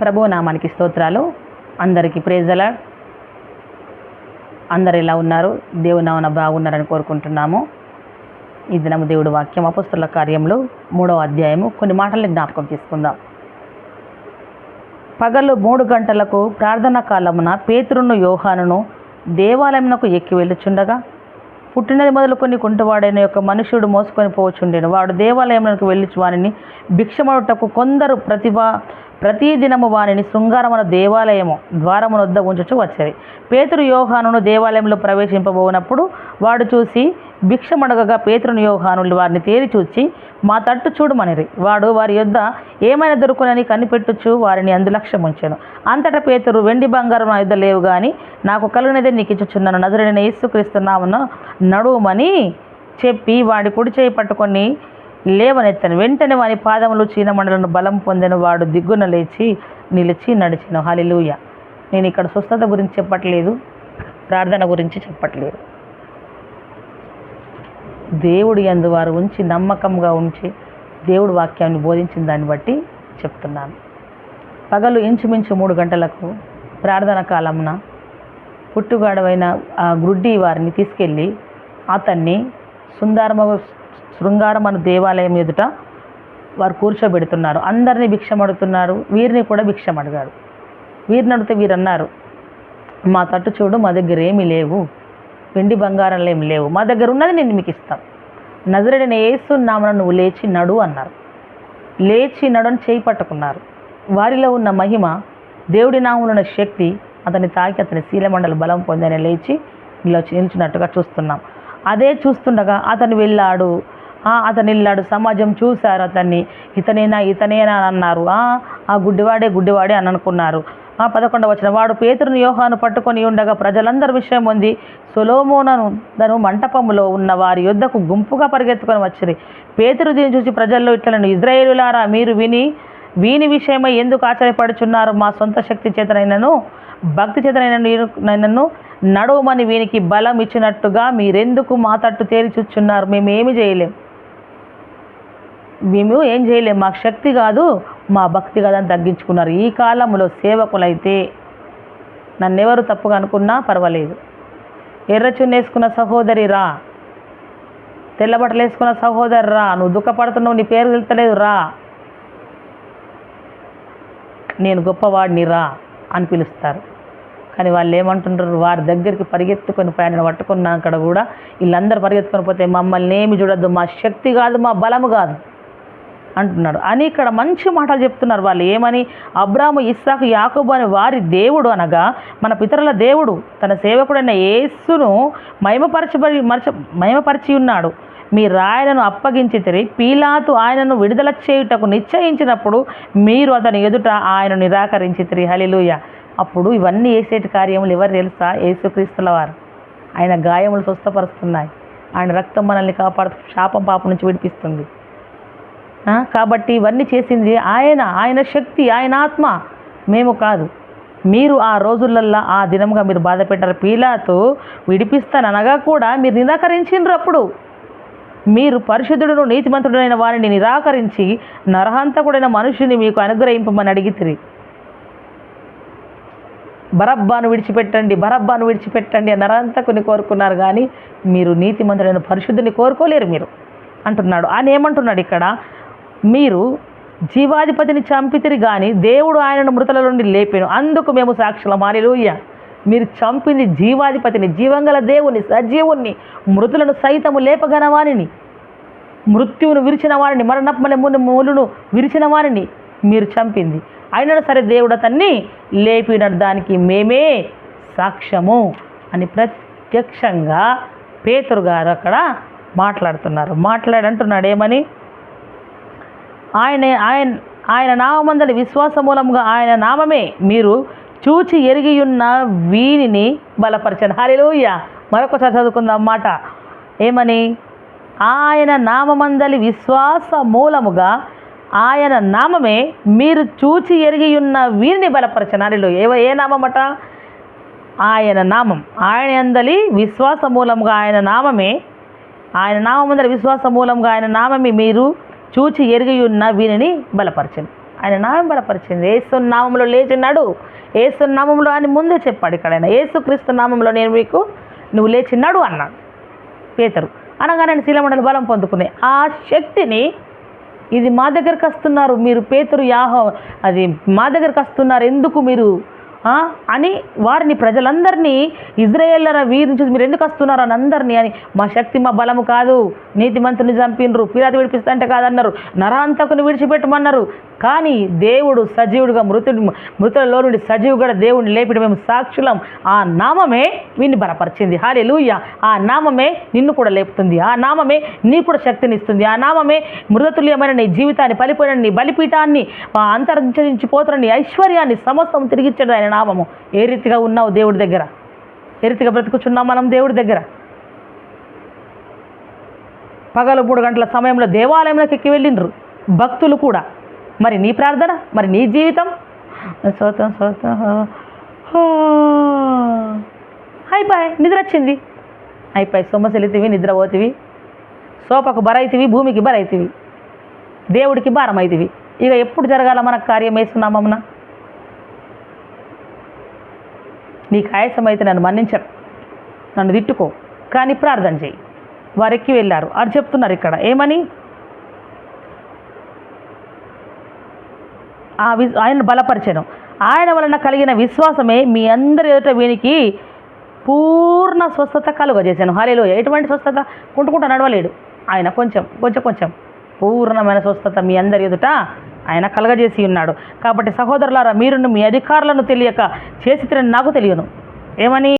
ప్రభు నామానికి స్తోత్రాలు. అందరికీ ప్రేజల అందరు ఎలా ఉన్నారు? దేవుని నామన బాగున్నారని కోరుకుంటున్నాము. ఈ దినము దేవుడు వాక్యం అపుస్తుల కార్యంలో మూడవ అధ్యాయము. కొన్ని మాటల్ని జ్ఞాపకం తీసుకుందాం పగలు మూడు గంటలకు ప్రార్థన కాలమున పేతురును యోహానును దేవాలయమునకు ఎక్కి వెళ్ళుచుండగా పుట్టినది మొదలుకొని కుంటువాడైన యొక్క మనుషుడు మోసుకొని పోవచ్చుండెను వాడు దేవాలయంలోకి వెళ్ళి వారిని భిక్షమడుటకు కొందరు ప్రతిభ ప్రతి దినము వానిని శృంగారమున దేవాలయము ద్వారమున వద్ద ఉంచుచు వచ్చేది. పేతురు యోహానును దేవాలయంలో ప్రవేశింపబోనప్పుడు వాడు చూసి భిక్షమడగగా పేతురుని యోహానులు వారిని తేరి చూచి మా తట్టు చూడమనిరి. వాడు వారి యొద్ద ఏమైనా దొరుకునని కనిపెట్టుచు వారిని అందులక్ష్యం ఉంచాను అంతటా పేతురు వెండి బంగారం నా యుద్ధ లేవు కానీ నాకు కలిగినదే నీకు ఇచ్చుచున్నాను నదురుని యేసుక్రీస్తున్నామను నడువుమని చెప్పి వాడి కుడి చేయి పట్టుకొని లేవనెత్తను. వెంటనే వాని పాదములు చీనమండలను బలం పొందిన. వాడు దిగ్గున లేచి నిలిచి నడిచిన. హలిలూయ నేను ఇక్కడ స్వస్థత గురించి చెప్పట్లేదు. ప్రార్థన గురించి చెప్పట్లేదు. దేవుడి యందు వారు ఉంచి నమ్మకంగా ఉంచి దేవుడు వాక్యాన్ని బోధించిన దాన్ని బట్టి చెప్తున్నాను. పగలు ఇంచుమించు మూడు గంటలకు ప్రార్థన కాలంన పుట్టుగాడవైన ఆ గ్రుడ్డి వారిని తీసుకెళ్ళి అతన్ని సుందరమ శృంగారమను దేవాలయం ఎదుట వారు కూర్చోబెడుతున్నారు. అందరినీ భిక్షం అడుగుతున్నారు వీరిని కూడా భిక్షం అడిగాడు. వీరిని అడిగితే వీరు అన్నారు మా తట్టు చూడు మా దగ్గర ఏమీ లేవు. వెండి బంగారంలో ఏమి లేవు. మా దగ్గర ఉన్నది నేను మీకు ఇస్తాను. నజరుడిని ఏస్తున్నామని నువ్వు లేచి నడు అన్నారు. లేచి నడుని చేయి పట్టుకున్నారు. వారిలో ఉన్న మహిమ దేవుడి నామంలో ఉన్న శక్తి అతని తాకి అతని శీలమండలి బలం పొందని లేచి ఇలా నిలిచినట్టుగా చూస్తున్నాం. అదే చూస్తుండగా అతను వెళ్ళాడు. అతను వెళ్ళాడు సమాజం చూశారు అతన్ని. ఇతనేనా ఇతనేనా అని అన్నారు. ఆ, ఆ గుడ్డివాడే గుడ్డివాడే అని అనుకున్నారు. ఆ పదకొండవ వచ్చిన వాడు పేతురుని యోహాను పట్టుకొని ఉండగా ప్రజలందరి విషయం ఉంది. సొలోమోనను తను మంటపములో ఉన్న వారి యుద్ధకు గుంపుగా పరిగెత్తుకొని వచ్చింది పేతురు దీన్ని చూసి ప్రజల్లో ఇట్లను ఇజ్రాయేలులారా మీరు విని వీని విషయమై ఎందుకు ఆశ్చర్యపడుచున్నారు? మా సొంత శక్తి చేతనైనను భక్తి చేతనైన నన్ను నడువమని వీనికి బలం ఇచ్చినట్టుగా మీరెందుకు మా తట్టు తేల్చుచున్నారు చూచున్నారు మేము ఏమి చేయలేం. మేము ఏం చేయలేం. మాకు శక్తి కాదు మా భక్తి కాదని తగ్గించుకున్నారు. ఈ కాలంలో సేవకులైతే నన్నెవరు తప్పుగా అనుకున్నా పర్వాలేదు. ఎర్రచున్న వేసుకున్న సహోదరి రా. తెల్లబట్టలు వేసుకున్న సహోదరి రా. నువ్వు దుఃఖపడుతున్నావు నీ పేరు తెలుతలేదు రా. నేను గొప్పవాడిని రా అని పిలుస్తారు. కానీ వాళ్ళు ఏమంటుంటారు వారి దగ్గరికి పరిగెత్తుకొని పైన పట్టుకున్నాక కూడా వీళ్ళందరూ పరిగెత్తుకొని పోతే మమ్మల్ని ఏమి చూడద్దు. మా శక్తి కాదు మా బలము కాదు. అంటున్నాడు అని ఇక్కడ మంచి మాటలు చెప్తున్నారు వాళ్ళు. ఏమని? అబ్రాము ఇస్సాకు యాకోబు అని వారి దేవుడు అనగా మన పితరుల దేవుడు తన సేవకుడైన యేసును మహిమపరచబడి మరచ మహిమపరిచి ఉన్నాడు. మీ రాయలను అప్పగించితిరి. పీలాతు ఆయనను విడుదల చేయుటకు నిశ్చయించినప్పుడు మీరు అతని ఎదుట ఆయన నిరాకరించితిరి. హలిలుయ అప్పుడు ఇవన్నీ వేసేటి కార్యములు ఎవరు తెలుసా? యేసుక్రీస్తుల వారు. ఆయన గాయములు స్వస్థపరుస్తున్నాయి. ఆయన రక్తం మనల్ని కాపాడు శాపం పాపం నుంచి విడిపిస్తుంది. కాబట్టి ఇవన్నీ చేసింది ఆయన ఆయన శక్తి ఆయన ఆత్మ. మేము కాదు. మీరు ఆ రోజులల్లా ఆ దినముగా మీరు బాధ పెట్టారు. పీలాతో విడిపిస్తాననగా కూడా మీరు నిరాకరించిండ్రు అప్పుడు. మీరు పరిశుద్ధుడును నీతిమంతుడైన వారిని నిరాకరించి నరహంతకుడైన మనుషుని మీకు అనుగ్రహింపమని అడిగితిరి. బరబ్బాను విడిచిపెట్టండి బరబ్బాను విడిచిపెట్టండి నరహంతకుని కోరుకున్నారు కానీ మీరు నీతిమంతుడైన పరిశుద్ధుని కోరుకోలేరు మీరు. అంటున్నాడు. ఆయన ఏమంటున్నాడు ఇక్కడ? మీరు జీవాధిపతిని చంపితిరి కానీ దేవుడు ఆయనను మృతుల నుండి లేపాను. అందుకు మేము సాక్షులం. హాలెలూయ మీరు చంపింది జీవాధిపతిని జీవంగల దేవుని సజీవుణ్ణి మృతులను సైతము లేపగనవాని మృత్యువును విరిచిన వారిని మరణమల మూలును విరిచిన వారిని మీరు చంపింది. అయినా సరే దేవుడు అతన్ని లేపిన దానికి మేమే సాక్ష్యము అని ప్రత్యక్షంగా పేతురు గారు అక్కడ మాట్లాడుతున్నారు. మాట్లాడంటున్నాడు ఏమని? ఆయన ఆయన ఆయన నామందలి విశ్వాస మూలంగా ఆయన నామమే. మీరు చూచి ఎరిగియున్న వీనిని బలపరచండి. హరిలోయ మరొకసారి చదువుకుందాం మాట. ఏమని? ఆయన నామమందలి విశ్వాస మూలముగా ఆయన నామమే మీరు చూచి ఎరిగియున్న వీరిని బలపరచను హరిలో ఏ ఏ నామమట? ఆయన నామం. ఆయన అందలి విశ్వాస మూలంగా ఆయన నామమే. ఆయన నామమందలి విశ్వాస మూలంగా ఆయన నామమే మీరు చూచి ఎరిగి వీనిని బలపరచను ఆయన నామం బలపరిచింది. ఏసు నామంలో లేచినాడు ఏసు నామంలో అని ముందే చెప్పాడు ఇక్కడ ఆయన ఏసుక్రీస్తు నామంలో నేను మీకు నువ్వు లేచినాడు అన్నాడు పేతరు. అనగానే ఆయన శిలమండలి బలం పొందుకునే ఆ శక్తిని ఇది మా దగ్గరకు వస్తున్నారు. మీరు పేతురు యాహో అది మా దగ్గరకు వస్తున్నారు. ఎందుకు మీరు అని వారిని ప్రజలందరినీ ఇజ్రాయేళ్ళ వీరి నుంచి మీరు ఎందుకు వస్తున్నారు అని అందరినీ అని మా శక్తి మా బలము కాదు. నీతిమంతుని చంపినరు పిరాతి విడిపిస్తంటే కాదన్నారు. నరాంతకుని విడిచిపెట్టమన్నారు. కానీ దేవుడు సజీవుడుగా మృతుడు మృతులలో నుండి సజీవుగా దేవుడిని లేపిడు మేము సాక్షులం. ఆ నామమే వీన్ని బలపరిచింది. హాలే ఆ నామమే నిన్ను కూడా లేపుతుంది. ఆ నామమే నీ కూడా శక్తిని ఇస్తుంది. ఆ నామమే మృతతుల్యమైన నీ జీవితాన్ని పలిపోయిన నీ బలిపీఠాన్ని ఆ నీ ఐశ్వర్యాన్ని సమస్తం తిరిగిచ్చాడు ఆయన నామము. ఏ రీతిగా ఉన్నావు దేవుడి దగ్గర? ఏ రీతిగా బ్రతుకుచున్నాం మనం దేవుడి దగ్గర? పగలు మూడు గంటల సమయంలో దేవాలయంలోకి ఎక్కి వెళ్ళిండ్రు. భక్తులు కూడా. మరి నీ ప్రార్థన? మరి నీ జీవితం? సోతం సోతం. అయిపోయి నిద్ర వచ్చింది. అయిపోయి సొమ్మసిలితివి నిద్రపోతివి సోపకు బరైతివి భూమికి బరైతివి. దేవుడికి భారం అవుతివి ఇక ఎప్పుడు జరగాల మనకు కార్యం వేస్తున్నామమ్మన నీ కాయసం అయితే నన్ను మన్నించరు. నన్ను తిట్టుకో. కానీ ప్రార్థన చేయి. వారు ఎక్కి వెళ్ళారు. అది చెప్తున్నారు ఇక్కడ. ఏమని? ఆ వి ఆయన బలపరిచను. ఆయన వలన కలిగిన విశ్వాసమే మీ అందరి ఎదుట వీనికి పూర్ణ స్వస్థత కలుగజేశాను హలేలో ఎటువంటి స్వస్థత? కుంటుకుంటూ నడవలేడు. ఆయన కొంచెం కొంచెం కొంచెం పూర్ణమైన స్వస్థత మీ అందరి ఎదుట ఆయన కలగజేసి ఉన్నాడు. కాబట్టి సహోదరులారా మీరు మీ అధికారులను తెలియక చేసి నాకు తెలియను ఏమని?